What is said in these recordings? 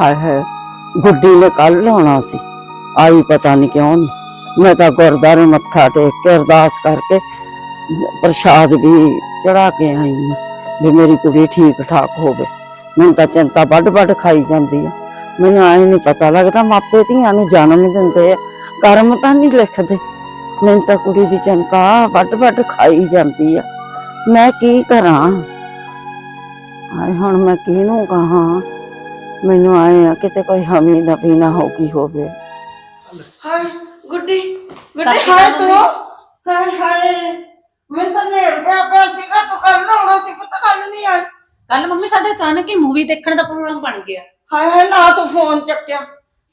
ਹਾਏ ਹਾਏ, ਗੁੱਡੀ ਨੇ ਕੱਲ ਆਉਣਾ ਸੀ। ਆਈ ਪਤਾ ਨਹੀਂ ਕਿਉਂ ਨਹੀਂ ਮੈਂ ਤਾਂ ਗੁਰਦਾਰੇ ਮੱਥਾ ਟੇਕ ਕੇ ਅਰਦਾਸ ਕਰਕੇ ਪ੍ਰਸ਼ਾਦ ਵੀ ਚੜਾ ਕੇ ਆਈ ਹਾਂ ਵੀ ਮੇਰੀ ਕੁੜੀ ਠੀਕ ਠਾਕ ਹੋਵੇ। ਮੈਨੂੰ ਤਾਂ ਚਿੰਤਾ ਵੱਡ ਵੱਡ ਖਾਈ ਜਾਂਦੀ ਆ। ਮੈਨੂੰ ਐ ਨਹੀਂ ਪਤਾ ਲੱਗਦਾ ਮਾਪੇ ਧੀਆਂ ਨੂੰ ਜਨਮ ਦਿੰਦੇ ਆ। ਕਰਮ ਤਾਂ ਨਹੀਂ ਲਿਖਦੇ। ਮੈਨੂੰ ਤਾਂ ਕੁੜੀ ਦੀ ਚਿੰਤਾ ਵੱਡ ਵੱਡ ਖਾਈ ਜਾਂਦੀ ਆ। ਮੈਂ ਕੀ ਕਰਾਂ? ਆਏ ਹੁਣ ਮੈਂ ਕਿਹਨੂੰ ਕਹਾਂ? ਮੈਨੂੰ ਆਏ ਆ ਕਿਤੇ ਕੋਈ ਹਮੀ ਨਾ ਪੀਣਾ ਹੋ ਗਈ ਹੋਵੇ। ਹਾਏ ਗੁੱਡੀ ਗੁੱਡੀ ਹਾਏ ਤੂੰ। ਹਾਏ ਹਾਏ। ਮੈਂ ਤਾਂ ਨੇਰ ਪਿਆ ਪਿਆ ਸੀਗਾ ਤੂੰ ਕੱਲ ਆਉਣਾ ਸੀ ਪੁੱਤ ਕੱਲ ਨਹੀਂ ਆਈ ਕੱਲ ਮੰਮੀ ਸਾਡੇ ਅਚਾਨਕ ਹੀ ਮੂਵੀ ਦੇਖਣ ਦਾ ਪ੍ਰੋਗਰਾਮ ਬਣ ਗਿਆ। ਹਾਏ ਹਾਏ ਨਾ ਤੂੰ ਫੋਨ ਚੱਕਿਆ।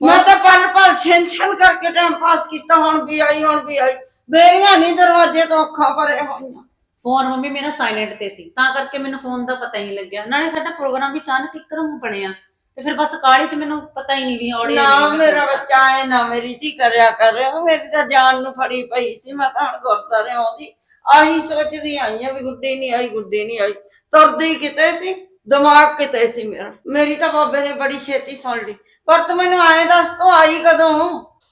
ਮੈਂ ਤਾਂ ਪਲ ਪਲ ਛਿਨ ਛਿਨ ਕਰਕੇ ਟਾਈਮ ਪਾਸ ਕੀਤਾ ਹੁਣ ਵੀ ਆਈ ਹੁਣ ਵੀ ਆਈ। ਬੇਰੀਆਂ ਨਹੀਂ ਦਰਵਾਜ਼ੇ ਤੋਂ ਅੱਖਾਂ ਭਰੇ ਹੋਈਆਂ। ਫੋਨ ਮੰਮੀ ਮੇਰਾ ਸਾਇਲੈਂਟ ਤੇ ਸੀ ਤਾਂ ਕਰਕੇ ਮੈਨੂੰ ਫੋਨ ਦਾ ਪਤਾ ਹੀ ਨਹੀਂ ਲੱਗਿਆ। ਨਾਲੇ ਸਾਡਾ ਪ੍ਰੋਗਰਾਮ ਵੀ ਅਚਾਨਕ ਇੱਕਦਮ ਬਣਿਆ ਤੇ ਫਿਰ ਬਸ ਕਾਲੀ ਚ ਮੈਨੂੰ ਪਤਾ ਹੀ ਨਹੀਂ ਵੀ ਔੜੇ ਨਾ ਮੇਰਾ ਬੱਚਾ ਐ ਨਾ ਮੇਰੀ ਜੀ ਕਰਿਆ ਕਰ ਮੇਰੀ ਤਾਂ ਜਾਨ ਨੂੰ ਫੜੀ ਪਈ ਸੀ ਮੈਂ ਤਾਂ ਹੁਣ ਗੁਰਦਾਰੇ ਆਉਂਦੀ। ਆਹੀ ਸੋਚਦੀ ਆਈ ਆ ਵੀ ਗੁੱਡੀ ਨਹੀਂ ਆਈ ਗੁੱਡੀ ਨਹੀਂ ਆਈ। ਤੁਰਦੀ ਕਿਤੇ ਸੀ? ਦਿਮਾਗ ਕਿਤੇ ਸੀ ਮੇਰਾ? ਮੇਰੀ ਤਾਂ ਬਾਬੇ ਨੇ ਬੜੀ ਛੇਤੀ ਸੁਣ ਲਈ। ਪਰ ਤੂੰ ਮੈਨੂੰ ਆਏ ਦੱਸ ਤੂੰ ਆਈ ਕਦੋਂ?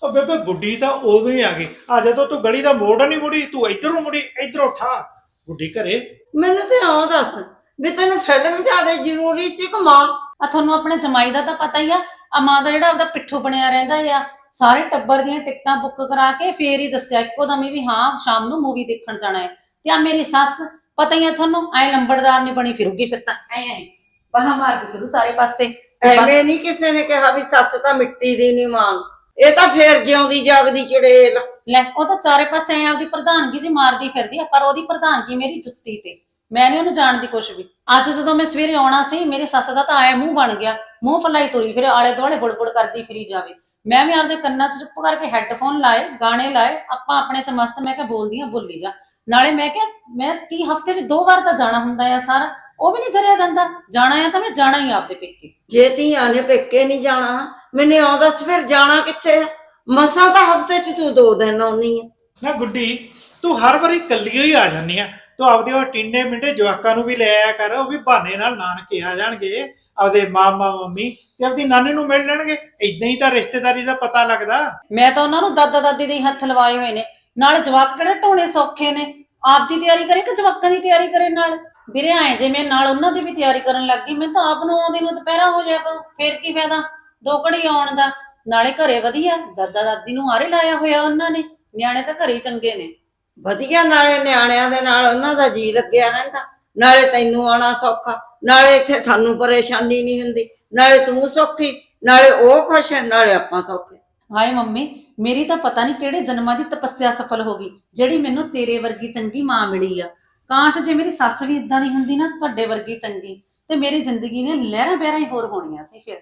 ਉਹ ਬੇਬੇ ਗੁੱਡੀ ਤਾਂ ਉਦੋਂ ਹੀ ਆ ਗਈ। ਆ ਜਦੋਂ ਤੂੰ ਗਲੀ ਦਾ ਮੋੜ ਨਹੀਂ ਮੁੜੀ ਤੂੰ ਇੱਧਰ ਮੁੜੀ ਇੱਧਰੋਂ ਠਾ ਗੁੱਡੀ ਘਰੇ। ਮੈਨੂੰ ਤੇ ਆਉ ਦੱਸ ਵੀ ਤੈਨੂੰ ਫਿਲਮ ਜ਼ਿਆਦਾ ਜ਼ਰੂਰੀ ਸੀ ਕਿ ਮਾਂ? ਆ ਤੁਹਾਨੂੰ ਆਪਣੇ ਜਮਾਈ ਦਾ ਤਾਂ ਪਤਾ ਹੀ ਆ। ਆ ਮਾਂ ਦਾ ਜਿਹੜਾ ਆਪਦਾ ਪਿੱਠੂ ਬਣਿਆ ਰਹਿੰਦਾ ਆ। ਸਾਰੇ ਟੱਬਰ ਦੀਆਂ ਟਿਕਟਾਂ ਬੁੱਕ ਕਰਾ ਕੇ ਫੇਰ ਹੀ ਦੱਸਿਆ। ਇੱਕੋ ਦਮ ਹੀ ਵੀ ਹਾਂ ਸ਼ਾਮ ਨੂੰ ਮੂਵੀ ਦੇਖਣ ਜਾਣਾ ਹੈ। ਤੇ ਆ ਮੇਰੀ ਸੱਸ ਪਤਾ ਹੀ ਆ ਤੁਹਾਨੂੰ ਐ ਲੰਬੜਦਾਰ ਨਹੀਂ ਬਣੀ ਫਿਰੂਗੀ ਫਿਰ ਤਾਂ ਐ ਐ। ਬਾਹਾਂ ਮਾਰਦੀ ਫਿਰੂ ਸਾਰੇ ਪਾਸੇ। ਤੇ ਬਸ- ਐਵੇਂ ਨਹੀਂ ਕਿਸੇ ਨੇ ਕਿਹਾ ਵੀ ਸੱਸ ਤਾਂ ਮਿੱਟੀ ਦੀ ਨਹੀਂ ਮਾਂ। ਇਹ ਤਾਂ ਫੇਰ ਜਿਉਂਦੀ ਜਾਗਦੀ ਚੜੇਲ। ਲੈ ਉਹ ਤਾਂ ਚਾਰੇ ਪਾਸੇ ਐ ਆਪਦੀ ਪ੍ਰਧਾਨਗੀ ਜੀ ਮਾਰਦੀ ਫਿਰਦੀ ਆ ਪਰ ਉਹਦੀ ਪ੍ਰਧਾਨਗੀ ਮੇਰੀ ਜੁੱਤੀ ਤੇ। ਮੈਂ ਨਹੀਂ ਉਹਨੂੰ ਜਾਣਦੀ ਕੁਛ ਵੀ। ਅੱਜ ਜਦੋਂ ਮੈਂ ਸਵੇਰੇ ਆਉਣਾ ਸੀ ਮੇਰੀ ਸੱਸ ਦਾ ਤਾਂ ਆਇਆ ਮੂੰਹ ਬਣ ਗਿਆ। ਮੂੰਹ ਫਲਾਈ ਤੁਰੀ ਫਿਰ ਆਲੇ ਦੁਆਲੇ ਬੁੜਬੁੜ ਕਰਦੀ ਫਿਰੀ ਜਾਵੇ। ਮੈਂ ਵੀ ਆਪਦੇ ਕੰਨਾਂ 'ਚ ਚੁੱਪ ਕਰਕੇ ਹੈੱਡਫੋਨ ਲਾਏ ਗਾਣੇ ਲਾਏ ਆਪਾਂ ਆਪਣੇ 'ਚ ਮਸਤ ਮੈਂ ਕਿਹਾ ਬੋਲਦੀ ਆ ਬੋਲੀ ਜਾ। ਨਾਲੇ ਮੈਂ ਕਿਹਾ ਮੈਂ ਕੀ ਹਫ਼ਤੇ 'ਚ ਦੋ ਵਾਰ ਤਾਂ ਜਾਣਾ ਹੁੰਦਾ ਆ ਸਾਰਾ? ਉਹ ਵੀ ਨਹੀਂ ਜਰਿਆ ਜਾਂਦਾ। ਜਾਣਾ ਆ ਤਾਂ ਮੈਂ ਜਾਣਾ ਹੀ ਆਪਦੇ ਪੇਕੇ। ਜੇ ਧੀਆਂ ਨੇ ਪੇਕੇ ਨਹੀਂ ਜਾਣਾ ਮੈਨੇ ਆਉਂ ਦੱਸ ਫਿਰ ਜਾਣਾ ਕਿੱਥੇ ਆ? ਮਸਾਂ ਤਾਂ ਹਫ਼ਤੇ ਚ ਤੂੰ ਦੋ ਦਿਨ ਆਉਣੀ ਹੈ ਨਾ ਗੁੱਡੀ ਤੂੰ ਹਰ ਵਾਰੀ ਕੱਲੀ ਹੀ ਆ ਜਾਂਦੀ ਆ। ਤੂੰ ਆਪਦੇ ਉਹ ਟਿੰਨੇ ਮਿੰਟੇ ਜਵਾਕਾਂ ਨੂੰ ਵੀ ਲੈ ਆਇਆ ਕਰ ਉਹ ਵੀ ਬਹਾਨੇ ਨਾਲ ਨਾਨਕੇ ਆ ਜਾਣਗੇ ਆਪਦੇ ਮਾਮਾ ਮੰਮੀ ਤੇ ਆਪਦੀ ਨਾਨੀ ਨੂੰ ਮਿਲ ਲੈਣਗੇ। ਇਦਾਂ ਹੀ ਤਾਂ ਰਿਸ਼ਤੇਦਾਰੀ ਦਾ ਪਤਾ ਲੱਗਦਾ। ਮੈਂ ਤਾਂ ਉਹਨਾਂ ਨੂੰ ਦਾਦਾ ਦਾਦੀ ਦੇ ਹੀ ਹੱਥ ਲਵਾਏ ਹੋਏ ਨੇ। ਨਾਲ ਜਵਾਕ ਕਿਹੜੇ ਢੋਣੇ ਸੌਖੇ ਨੇ? ਆਪ ਦੀ ਤਿਆਰੀ ਕਰੇ ਕਿ ਜਵਾਕਾਂ ਦੀ ਤਿਆਰੀ ਕਰੇ ਨਾਲ? ਵੀਰੇ ਆਏ ਜੇ ਮੈਂ ਨਾਲ ਉਹਨਾਂ ਦੀ ਵੀ ਤਿਆਰੀ ਕਰਨ ਲੱਗ ਗਈ, ਮੈਂ ਤਾਂ ਆਪ ਨੂੰ ਆਉਂਦੀ ਨੂੰ ਦੁਪਹਿਰਾ ਹੋ ਜਾਇਆ ਕਰੂ, ਫੇਰ ਕੀ ਫਾਇਦਾ? ਦੋ ਘੜੀ ਆਉਣ ਦਾ। ਨਾਲੇ ਘਰੇ ਵਧੀਆ ਦਾਦਾ ਦਾਦੀ ਨੂੰ ਆਰੇ ਲਾਇਆ ਹੋਇਆ ਉਹਨਾਂ ਨੇ, ਨਿਆਣੇ ਤਾਂ ਘਰੇ ਹੀ ਚੰਗੇ ਨੇ। ਵਧੀਆ, ਨਾਲੇ ਨਿਆਣਿਆਂ ਦੇ ਨਾਲ ਉਹਨਾਂ ਦਾ ਜੀ ਲੱਗਿਆ ਰਹਿੰਦਾ। ਨਾਲੇ ਤੈਨੂੰ ਆਉਣਾ ਸੌਖਾ, ਨਾਲੇ ਇੱਥੇ ਸਾਨੂੰ ਪਰੇਸ਼ਾਨੀ ਨਹੀਂ ਹੁੰਦੀ। ਨਾਲੇ ਤੂੰ ਸੌਖੀ, ਨਾਲੇ ਉਹ ਖੁਸ਼ ਨਾਲੇ ਆਪਾਂ ਸੌਖੇ। ਹਾਏ ਮੰਮੀ ਮੇਰੀ ਤਾਂ ਪਤਾ ਨਹੀਂ ਕਿਹੜੇ ਜਨਮਾਂ ਦੀ ਤਪੱਸਿਆ ਸਫਲ ਹੋ ਗਈ ਜਿਹੜੀ ਮੈਨੂੰ ਤੇਰੇ ਵਰਗੀ ਚੰਗੀ ਮਾਂ ਮਿਲੀ ਆ। ਕਾਸ਼ ਜੇ ਮੇਰੀ ਸੱਸ ਵੀ ਇਦਾਂ ਦੀ ਹੁੰਦੀ ਨਾ ਤੁਹਾਡੇ ਵਰਗੀ ਚੰਗੀ ਤੇ ਮੇਰੀ ਜ਼ਿੰਦਗੀ ਨੇ ਲਹਿਰਾਂ ਬਹਿਰਾਂ ਹੀ ਹੋਰ ਹੋਣੀਆਂ ਸੀ ਫਿਰ।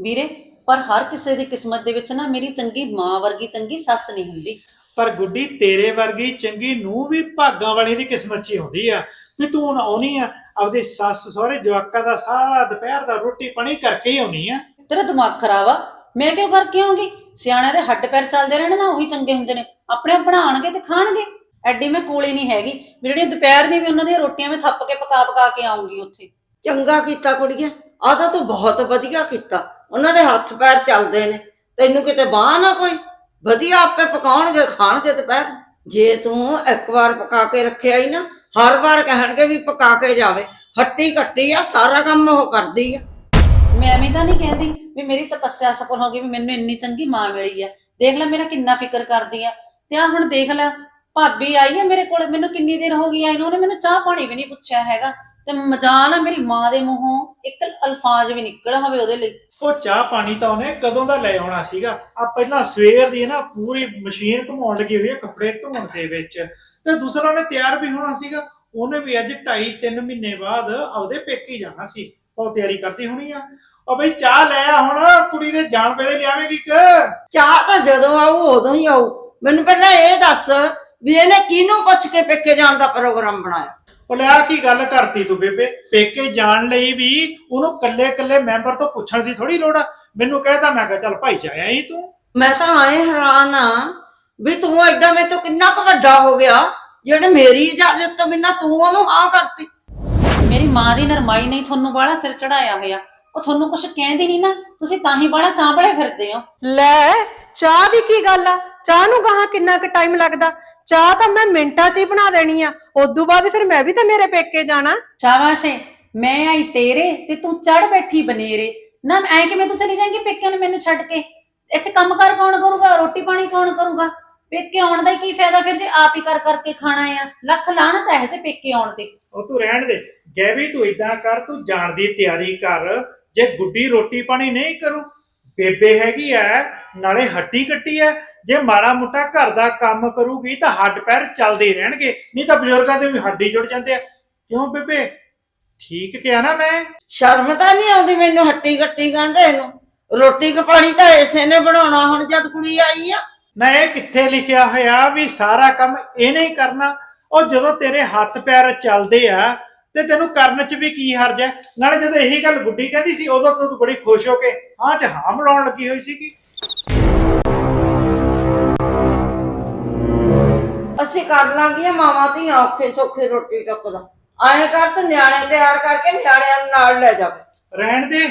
ਵੀਰੇ ਪਰ ਹਰ ਕਿਸੇ ਦੀ ਕਿਸਮਤ ਦੇ ਵਿੱਚ ਨਾ ਮੇਰੀ ਚੰਗੀ ਮਾਂ ਵਰਗੀ ਚੰਗੀ ਸੱਸ ਨਹੀਂ ਹੁੰਦੀ। ਪਰ ਗੁੱਡੀ ਤੇਰੇ ਵਰਗੀ ਚੰਗੀ ਨੂੰ ਵੀ ਭਾਗਾਂ ਵਾਲੀ ਦੀ ਕਿਸਮਤ 'ਚ ਹੀ ਹੁੰਦੀ ਆ। ਵੀ ਤੂੰ ਹੁਣ ਆਉਣੀ ਆ ਆਪਦੇ ਸੱਸ ਸਹੁਰੇ ਜਵਾਕਾਂ ਦਾ ਸਾਰਾ ਦੁਪਹਿਰ ਦਾ ਰੋਟੀ ਪਾਣੀ ਕਰਕੇ ਹੀ ਆਉਣੀ ਆ। ਤੇਰਾ ਦਿਮਾਗ ਖਰਾਬ ਆ ਮੈਂ ਕਿਉਂ ਕਰਕੇ ਆਉਂਗੀ? ਸਿਆਣਿਆਂ ਦੇ ਹੱਡ ਪੈਰ ਚੱਲਦੇ ਰਹਿਣ ਨਾ ਉਹੀ ਚੰਗੇ ਹੁੰਦੇ ਨੇ। ਆਪਣੇ ਆਪ ਬਣਾਉਣਗੇ ਤੇ ਖਾਣਗੇ। ਐਡੀ ਮੈਂ ਕੋਲੀ ਨਹੀਂ ਹੈਗੀ। ਵੀ ਜਿਹੜੀਆਂ ਦੁਪਹਿਰ ਦੀ ਵੀ ਉਹਨਾਂ ਦੀਆਂ ਰੋਟੀਆਂ ਮੈਂ ਥੱਪ ਕੇ ਪਕਾ ਪਕਾ ਕੇ ਆਉਂਗੀ ਉੱਥੇ। ਚੰਗਾ ਕੀਤਾ ਕੁੜੀਏ। ਆਹ ਤਾਂ ਤੂੰ ਬਹੁਤ ਵਧੀਆ ਕੀਤਾ। ਉਹਨਾਂ ਦੇ ਹੱਥ ਪੈਰ ਚੱਲਦੇ ਨੇ। ਤੈਨੂੰ ਕਿਤੇ ਬਾਹ ਨਾ ਕੋਈ। ਵਧੀਆ ਆਪੇ ਪਕਾਉਣਗੇ ਖਾਣਗੇ ਦੁਪਹਿਰ। ਜੇ ਤੂੰ ਇੱਕ ਵਾਰ ਪਕਾ ਕੇ ਰੱਖਿਆ ਹੀ ਨਾ ਹਰ ਵਾਰ ਕਹਿਣਗੇ ਵੀ ਪਕਾ ਕੇ ਜਾਵੇ। ਹੱਟੀ ਕੱਟੀ ਆ ਸਾਰਾ ਕੰਮ ਉਹ ਕਰਦੀ ਆ। ਮੈਂ ਐਵੇਂ ਤਾਂ ਨਹੀਂ ਕਹਿੰਦੀ। ਵੀ ਮੇਰੀ ਤਪੱਸਿਆ ਸਫਲ ਹੋ ਗਈ, ਵੀ ਮੈਨੂੰ ਇੰਨੀ ਚੰਗੀ ਮਾਂ ਮਿਲੀ ਆ। ਦੇਖ ਲੈ ਮੇਰਾ ਕਿੰਨਾ ਫਿਕਰ ਕਰਦੀ ਆ। ਤੇ ਆ ਹੁਣ ਦੇਖ ਲੈ, ਭਾਬੀ ਆਈ ਆ ਮੇਰੇ ਕੋਲ, ਮੈਨੂੰ ਕਿੰਨੀ ਦੇਰ ਹੋ ਗਈ ਆਈ ਨੂੰ, ਉਹਨੇ ਮੈਨੂੰ ਚਾਹ ਪਾਣੀ ਵੀ ਨਹੀਂ ਪੁੱਛਿਆ ਹੈਗਾ। ਤੇ ਮਜਾਲ ਆ ਮੇਰੀ ਮਾਂ ਦੇ ਮੂੰਹੋਂ, ਇੱਕ ਅਲਫਾਜ਼ ਵੀ ਨਿਕਲ ਹੋਵੇ ਉਹਦੇ ਲਈ। ਉਹ ਚਾਹ ਪਾਣੀ ਤਾਂ ਉਹਨੇ ਕਦੋਂ ਦਾ ਲੈ ਆਉਣਾ ਸੀਗਾ? ਆ ਪਹਿਲਾਂ ਸਵੇਰ ਦੀ ਨਾ ਪੂਰੀ ਮਸ਼ੀਨ ਘੁਮਾਉਣ ਲੱਗੀ ਹੋਈ ਹੈ ਕੱਪੜੇ ਧੋਣ ਦੇ ਵਿੱਚ। ਤੇ ਦੂਸਰਾ ਉਹਨੇ ਤਿਆਰ ਵੀ ਹੋਣਾ ਸੀਗਾ। ਉਹਨੇ ਵੀ ਅੱਜ 2.5 3 ਮਹੀਨੇ ਬਾਅਦ ਆਪਦੇ ਪੇਕੇ ਜਾਣਾ ਸੀ। ਉਹ ਤਿਆਰੀ ਕਰਦੀ ਹੋਣੀ ਆ। ਉਹ ਬਈ ਚਾਹ ਲੈ ਆ ਹੁਣ ਕੁੜੀ ਦੇ ਜਾਣ ਵੇਲੇ ਲਿਆਵੇਂਗੀ ਕਿ ਚਾਹ ਤਾਂ ਜਦੋਂ ਆਊ ਉਦੋਂ ਹੀ ਆਊ। ਮੈਨੂੰ ਪਹਿਲਾਂ ਇਹ ਦੱਸ ਵੀ ਇਹਨੇ ਕਿਹਨੂੰ ਪੁੱਛ ਕੇ ਪੇਕੇ ਜਾਣ ਦਾ ਪ੍ਰੋਗਰਾਮ ਬਣਾਇਆ? ਉਹ ਲੈ ਆ ਕੀ ਗੱਲ ਕਰਤੀ ਤੂੰ ਬੇਬੇ? ਪੇਕੇ ਜਾਣ ਲਈ ਵੀ ਉਹਨੂੰ ਕੱਲੇ ਕੱਲੇ ਮੈਂਬਰ ਤੋਂ ਪੁੱਛਣ ਦੀ ਥੋੜੀ ਲੋੜ ਆ। ਮੈਨੂੰ ਕਹਿਤਾ ਮੈਂ ਕਿਹਾ ਚੱਲ ਭਾਈ ਜਾਇਆ ਹੀ ਤੂੰ। ਮੈਂ ਤਾਂ ਆਏ ਹੈਰਾਨ ਆ ਵੀ ਤੂੰ ਐਡਾ ਮੇ ਤੋਂ ਕਿੰਨਾ ਕੁ ਵੱਡਾ ਹੋ ਗਿਆ ਜਿਹੜੇ ਮੇਰੀ ਇਜਾਜ਼ਤ ਤੋਂ ਬਿਨਾਂ ਤੂੰ ਉਹਨੂੰ ਹਾਂ ਕਰਤੀ। ਮੇਰੀ ਮਾਂ ਦੀ ਨਰਮਾਈ ਨਹੀਂ ਤੁਹਾਨੂੰ ਬਾਹਲਾ ਸਿਰ ਚੜਾਇਆ ਹੋਇਆ। ਉਹ ਤੁਹਾਨੂੰ ਕੁਝ ਕਹਿੰਦੀ ਨਹੀਂ ਨਾ ਤੁਸੀਂ ਤਾਂ ਹੀ ਬਾਹਲਾ ਚਾਂਬਲੇ ਫਿਰਦੇ ਹੋ। ਲੈ ਚਾਹ ਦੀ ਕੀ ਗੱਲ ਆ? ਚਾਹ ਨੂੰ ਕਹਾ ਕਿੰਨਾ ਕੁ ਟਾਈਮ ਲੱਗਦਾ? ਚਾਹ ਤਾਂ ਮੈਂ ਮਿੰਟਾਂ 'ਚ ਹੀ ਬਣਾ ਦੇਣੀ ਆ। ਉਦੋਂ ਬਾਅਦ ਫਿਰ ਮੈਂ ਵੀ ਤਾਂ ਮੇਰੇ ਪੇਕੇ ਜਾਣਾ। ਸ਼ਾਬਾਸ਼ ਏ ਮੈਂ ਆਈ ਤੇਰੇ ਤੇ ਤੂੰ ਚੜ ਬੈਠੀ ਬਨੇਰੇ। ਨਾ ਐ ਕਿਵੇਂ ਤੂੰ ਚਲੀ ਜਾਏਂਗੀ ਪੇਕਿਆਂ ਨੂੰ ਮੈਨੂੰ ਛੱਡ ਕੇ? ਇੱਥੇ ਕੰਮ ਕਰ ਕੌਣ ਕਰੂਗਾ? ਰੋਟੀ ਪਾਣੀ ਕੌਣ ਕਰੂਗਾ? ਪੇਕੇ ਆਉਣ ਦਾ ਕੀ ਫਾਇਦਾ ਫਿਰ ਜੇ ਆਪ ਹੀ ਕਰ ਕਰਕੇ ਖਾਣਾ ਆ? ਲੱਖ ਲਾਹਣਤ ਹੈ ਜੇ ਪੇਕੇ ਆਉਣ ਤੇ ਉਹ ਤੂੰ ਰਹਿਣ ਦੇ। ਗੈਵੀ ਤੂੰ ਇਦਾਂ ਕਰ ਤੂੰ ਜਾਣ ਦੀ ਤਿਆਰੀ ਕਰ। ਜੇ ਗੁੱਡੀ ਰੋਟੀ ਪਾਣੀ ਨਹੀਂ ਕਰੂ ਬੇਬੇ ਹੈਗੀ ਐ ਨਾਲੇ ਹੱਟੀ ਕੱਟੀ ਐ। ਜੇ ਮਾੜਾ ਮੋਟਾ ਘਰ ਦਾ ਕੰਮ ਕਰੂਗੀ ਤਾਂ ਹੱਡ ਪੈਰ ਚੱਲਦੇ ਹੀ ਰਹਿਣਗੇ। ਨਹੀਂ ਤਾਂ ਬਜ਼ੁਰਗਾਂ ਦੇ ਵੀ ਹੱਡੀ ਜੁੜ ਜਾਂਦੇ ਆ। ਕਿਉਂ ਬੇਬੇ? ਠੀਕ ਕਿਹਾ ਨਾ ਮੈਂ। ਸ਼ਰਮ ਤਾਂ ਨਹੀਂ ਆਉਂਦੀ ਮੈਨੂੰ ਹੱਟੀ ਕੱਟੀ ਕਹਿੰਦੇ ਇਹਨੂੰ। ਰੋਟੀ ਕਪਾਣੀ ਤਾਂ ਇਸੇ ਨੇ ਬਣਾਉਣਾ ਹੁਣ ਜਦ ਕੁੜੀ ਆਈ ਆ। ਨਾ ਇਹ ਕਿੱਥੇ ਲਿਖਿਆ ਹੋਇਆ ਵੀ ਸਾਰਾ ਕੰਮ ਇਹਨੇ ਹੀ ਕਰਨਾ? ਉਹ ਜਦੋਂ ਤੇਰੇ ਹੱਥ ਪੈਰ ਚੱਲਦੇ ਆ ਤੇ ਤੈਨੂੰ ਕਰਨ ਚ ਵੀ ਕੀ ਹਰਜ ਹੈ? ਨਾਲੇ ਜਦੋਂ ਇਹੀ ਗੱਲ ਗੁੱਡੀ ਕਹਿੰਦੀ ਸੀ ਉਦੋਂ ਤਾਂ ਬੜੀ ਖੁਸ਼ ਹੋ ਕੇ ਹਾਂ ਚ ਹਾਂ ਮਿਲਾਉਣ ਲੱਗੀ ਹੋਈ ਸੀਗੀ। ਅਸੀਂ ਕਰ ਲਾਂਗੀਆਂ ਮਾਵਾਂ ਧੀਆਂ ਔਖੇ ਸੌਖੇ ਰੋਟੀ ਟੱਕਦਾ ਆਏ ਕਰ ਤੂੰ ਨਿਆਣੇ ਤਿਆਰ ਕਰਕੇ ਨਿਆਣਿਆਂ ਨੂੰ ਨਾਲ ਲੈ ਜਾ ਰਹਿਣ ਦੇ।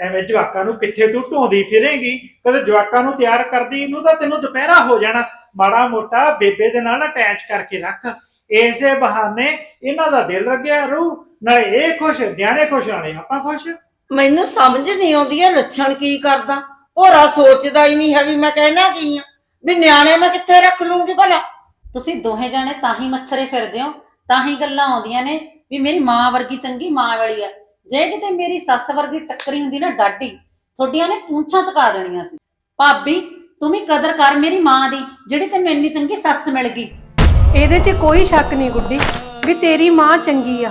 ਐਵੇਂ ਜਵਾਕਾਂ ਨੂੰ ਕਿੱਥੇ ਤੂੰ ਢੋਂਦੀ ਫਿਰੇਂਗੀ? ਕਦੇ ਜਵਾਕਾਂ ਨੂੰ ਤਿਆਰ ਕਰਦੀ ਨੂੰ ਤਾਂ ਤੈਨੂੰ ਦੁਪਹਿਰਾ ਹੋ ਜਾਣਾ। ਮਾੜਾ ਮੋਟਾ ਬੇਬੇ ਦੇ ਨਾਲ ਅਟੈਚ ਕਰਕੇ ਰੱਖ। ਇਸੇ ਬਹਾਨੇ ਇਹਨਾਂ ਦਾ ਦਿਲ ਲੱਗਿਆ ਰੂ ਨਾਲੇ ਇਹ ਖੁਸ਼ ਨਿਆਣੇ ਖੁਸ਼ ਨਾਲੇ ਆਪਾਂ ਖੁਸ਼। ਮੈਨੂੰ ਸਮਝ ਨਹੀਂ ਆਉਂਦੀ ਇਹ ਲੱਛਣ ਕੀ ਕਰਦਾ। ਭੋਰਾ ਸੋਚਦਾ ਹੀ ਨਹੀਂ ਹੈ ਵੀ ਮੈਂ ਕਹਿਣਾ ਕੀ ਆ। ਵੀ ਨਿਆਣੇ ਮੈਂ ਕਿੱਥੇ ਰੱਖ ਲੂੰਗੀ ਭਲਾ? ਤੁਸੀਂ ਦੋਹੇ ਜਾਣੇ ਤਾਂ ਹੀ ਮੱਛਰੇ ਫਿਰਦੇ ਹੋ ਤਾਂ ਹੀ ਗੱਲਾਂ ਆਉਂਦੀਆਂ ਨੇ ਵੀ ਮੇਰੀ ਮਾਂ ਵਰਗੀ ਚੰਗੀ ਮਾਂ ਵਾਲੀ ਆ। ਜੇ ਕਿਤੇ ਮੇਰੀ ਸੱਸ ਵਰਗੀ ਟੱਕਰੀ ਹੁੰਦੀ ਨਾ ਡਾਡੀ ਤੁਹਾਡੀਆਂ ਨੇ ਪੂੰਛਾਂ ਚਕਾ ਦੇਣੀਆਂ ਸੀ। ਭਾਬੀ, ਤੂੰ ਵੀ ਕਦਰ ਕਰ ਮੇਰੀ ਮਾਂ ਦੀ, ਜਿਹੜੀ ਤੈਨੂੰ ਇੰਨੀ ਚੰਗੀ ਸੱਸ ਮਿਲ ਗਈ। ਇਹਦੇ 'ਚ ਕੋਈ ਸ਼ੱਕ ਨਹੀਂ ਗੁੱਡੀ, ਵੀ ਤੇਰੀ ਮਾਂ ਚੰਗੀ ਆ।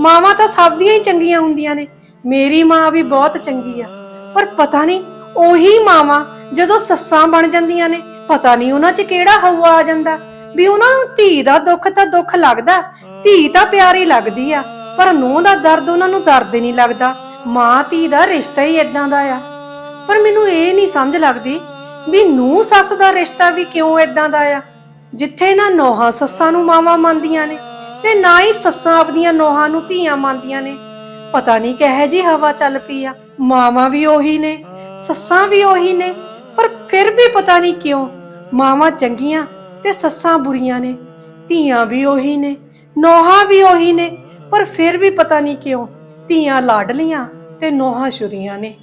ਮਾਵਾਂ ਤਾਂ ਸਭ ਦੀਆਂ ਹੀ ਚੰਗੀਆਂ ਹੁੰਦੀਆਂ ਨੇ। ਮੇਰੀ ਮਾਂ ਵੀ ਬਹੁਤ ਚੰਗੀ ਆ। ਪਰ ਪਤਾ ਨਹੀਂ, ਉਹੀ ਮਾਵਾਂ ਜਦੋਂ ਸੱਸਾਂ ਬਣ ਜਾਂਦੀਆਂ ਨੇ, ਪਤਾ ਨਹੀਂ ਉਹਨਾਂ 'ਚ ਕਿਹੜਾ ਹਵਾ ਆ ਜਾਂਦਾ। ਵੀ ਉਹਨਾਂ ਨੂੰ ਧੀ ਦਾ ਦੁੱਖ ਤਾਂ ਦੁੱਖ ਲੱਗਦਾ, ਧੀ ਤਾਂ ਪਿਆਰੀ ਲੱਗਦੀ ਆ। ਪਰ ਨੂੰਹ ਦਾ ਦਰਦ ਉਹਨਾਂ ਨੂੰ ਦਰਦ ਹੀ ਨਹੀਂ ਲੱਗਦਾ। ਮਾਂ ਧੀ ਦਾ ਰਿਸ਼ਤਾ ਹੀ ਇਦਾਂ ਦਾ ਆ। ਪਰ ਮੈਨੂੰ ਇਹ ਨਹੀਂ ਸਮਝ ਲੱਗਦੀ ਵੀ ਨੂੰਹ ਸੱਸ ਦਾ ਰਿਸ਼ਤਾ ਵੀ ਕਿਉਂ ਇਦਾਂ ਦਾ ਆ? ਜਿੱਥੇ ਨਾ ਨੋਹਾਂ ਸੱਸਾਂ ਨੂੰ ਮਾਵਾਂ ਮੰਨਦੀਆਂ ਨੇ ਤੇ ਨਾ ਹੀ ਸੱਸਾਂ ਆਪਦੀਆਂ ਨੋਹਾਂ ਨੂੰ ਧੀਆਂ ਮੰਨਦੀਆਂ ਨੇ। ਪਤਾ ਨਹੀਂ ਕਿਹੋ ਜੀ ਹਵਾ ਚੱਲ ਪਈ ਆ। ਮਾਵਾਂ ਵੀ ਉਹੀ ਨੇ, ਸੱਸਾਂ ਵੀ ਉਹੀ ਨੇ, ਪਰ ਫਿਰ ਵੀ ਪਤਾ ਨਹੀਂ ਕਿਉਂ ਮਾਵਾਂ ਚੰਗੀਆਂ ਤੇ ਸੱਸਾਂ ਬੁਰੀਆਂ ਨੇ। ਧੀਆਂ ਵੀ ਉਹੀ ਨੇ, ਨੋਹਾਂ ਵੀ ਉਹੀ ਨੇ ਪਰ ਫਿਰ ਵੀ ਪਤਾ ਨਹੀਂ ਕਿਉਂ ਧੀਆਂ ਲਾਡਲੀਆਂ ਤੇ ਨੋਹਾਂ ਛੁਰੀਆਂ ਨੇ।